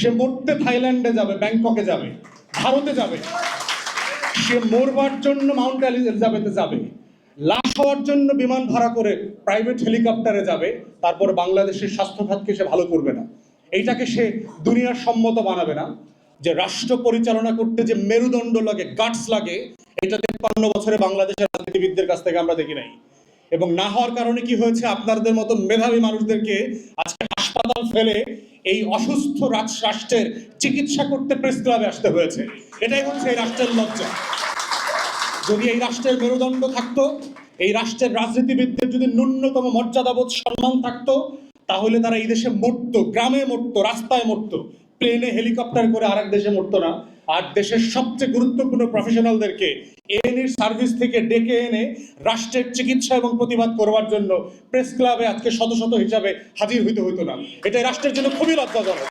সে মরতে থাইল্যান্ডে যাবে, ব্যাংককে যাবে, ভারতে যাবে। সে মরবার জন্য মাউন্ট এলিজাবেথে যাবে, লাশ হওয়ার জন্য বিমান ভাড়া করে প্রাইভেট হেলিকপ্টারে যাবে, তারপর বাংলাদেশের স্বাস্থ্য খাতকে সে ভালো করবে না। এইটাকে সে দুনিয়ার সম্মত বানাবে না। যে রাষ্ট্র পরিচালনা করতে যে মেরুদণ্ড লাগে গাটস লাগে, এটা তেপ্পান্ন বছরে বাংলাদেশের রাজনীতিবিদদের কাছ থেকে আমরা দেখি নাই। এবং না হওয়ার কারণে কি হয়েছে? আপনাদের মতো মেধাবী মানুষদেরকে আজকে হাসপাতাল ফেলে এই অসুস্থ রাষ্ট্রের চিকিৎসা করতে প্রেস ক্লাবে আসতে হয়েছে। এটাই হচ্ছে এই রাষ্ট্রের লজ্জা। যদি এই রাষ্ট্রের মেরুদণ্ড থাকতো, এই রাষ্ট্রের রাজনীতিবিদদের যদি ন্যূনতম মর্যাদাবোধ সম্মান থাকতো, তাহলে তারা এই দেশে মরতো, গ্রামে মরতো, রাস্তায় মরতো প্লেনে হেলিকপ্টার করে আরেক দেশে মরতো না। আর দেশের সবচেয়ে গুরুত্বপূর্ণ প্রফেশনালদেরকে এএনএর সার্ভিস থেকে ডেকে এনে রাষ্ট্রের চিকিৎসা এবং প্রতিবাদ করবার জন্য প্রেস ক্লাবে আজকে শত শত হিসাবে হাজির হইতে হইতো না। এটা রাষ্ট্রের জন্য খুবই লজ্জাজনক।